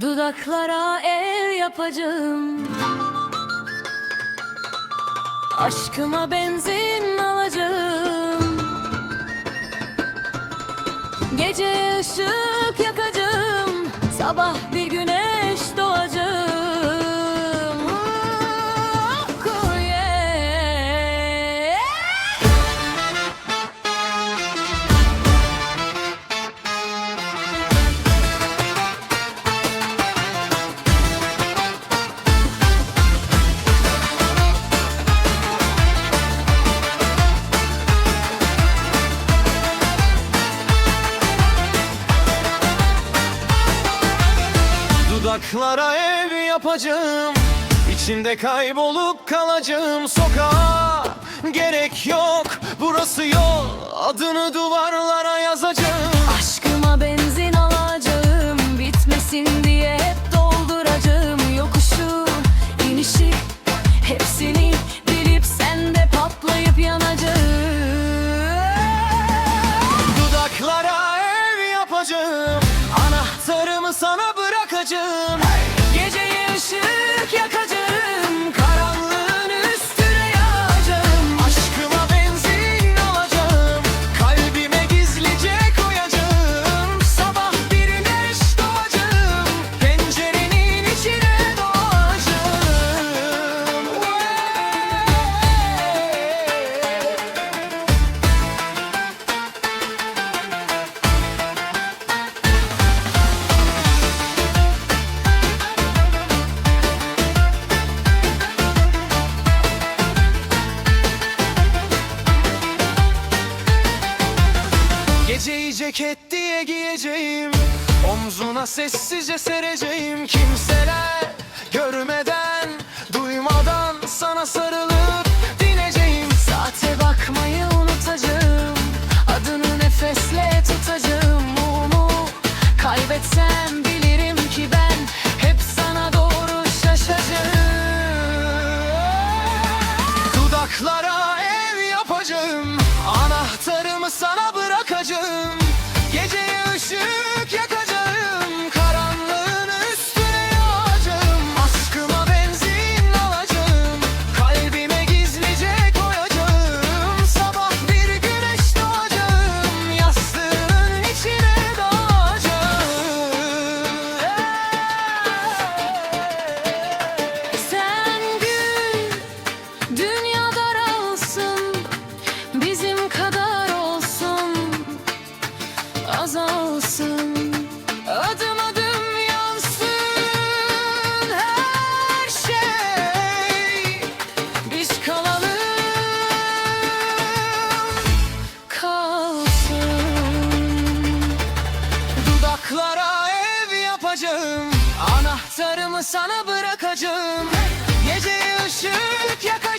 Dudaklara ev yapacağım. Aşkıma benzin alacağım. Gece ışık yakacağım. Sabah Uzaklara ev yapacağım. İçinde kaybolup kalacağım. Sokağa Gerek yok. Burası yol. Adını duvarlara yazacağım. Aşkıma benzin alacağım. Bitmesin diye acıma ceket diye giyeceğim. Omzuna sessizce sereceğim Kimseler. Görmeden, duymadan sana sarılıp Dünyamı sana bırakacağım. Gece ışık yakacağım